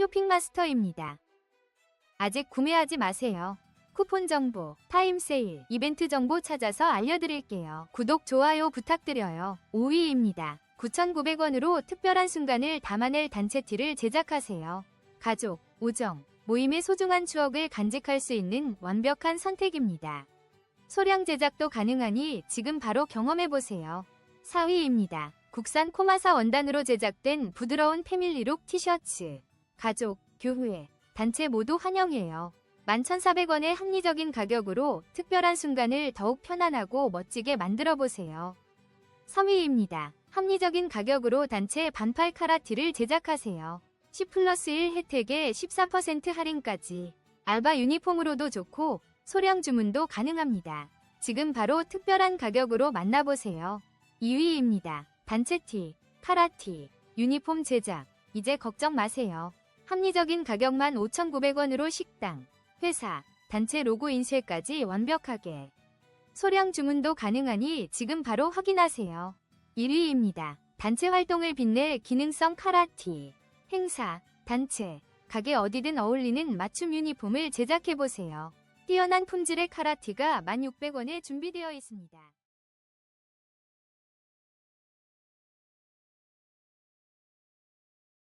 쇼핑마스터입니다. 아직 구매하지 마세요. 쿠폰 정보, 타임 세일, 이벤트 정보 찾아서 알려드릴게요. 구독, 좋아요 부탁드려요. 5위입니다. 9,900원으로 특별한 순간을 담아낼 단체 티를 제작하세요. 가족, 우정, 모임의 소중한 추억을 간직할 수 있는 완벽한 선택입니다. 소량 제작도 가능하니 지금 바로 경험해보세요. 4위입니다. 국산 코마사 원단으로 제작된 부드러운 패밀리룩 티셔츠. 가족, 교회, 단체 모두 환영해요. 11,400원의 합리적인 가격으로 특별한 순간을 더욱 편안하고 멋지게 만들어 보세요. 3위입니다. 합리적인 가격으로 단체 반팔 카라티를 제작하세요. 10 플러스 1 혜택에 14% 할인까지. 알바 유니폼으로도 좋고 소량 주문도 가능합니다. 지금 바로 특별한 가격으로 만나보세요. 2위입니다. 단체티, 카라티, 유니폼 제작. 이제 걱정 마세요. 합리적인 가격만 5,900원으로 식당, 회사, 단체 로고 인쇄까지 완벽하게. 소량 주문도 가능하니 지금 바로 확인하세요. 1위입니다. 단체 활동을 빛낼 기능성 카라티. 행사, 단체, 가게 어디든 어울리는 맞춤 유니폼을 제작해보세요. 뛰어난 품질의 카라티가 1,600원에 준비되어 있습니다.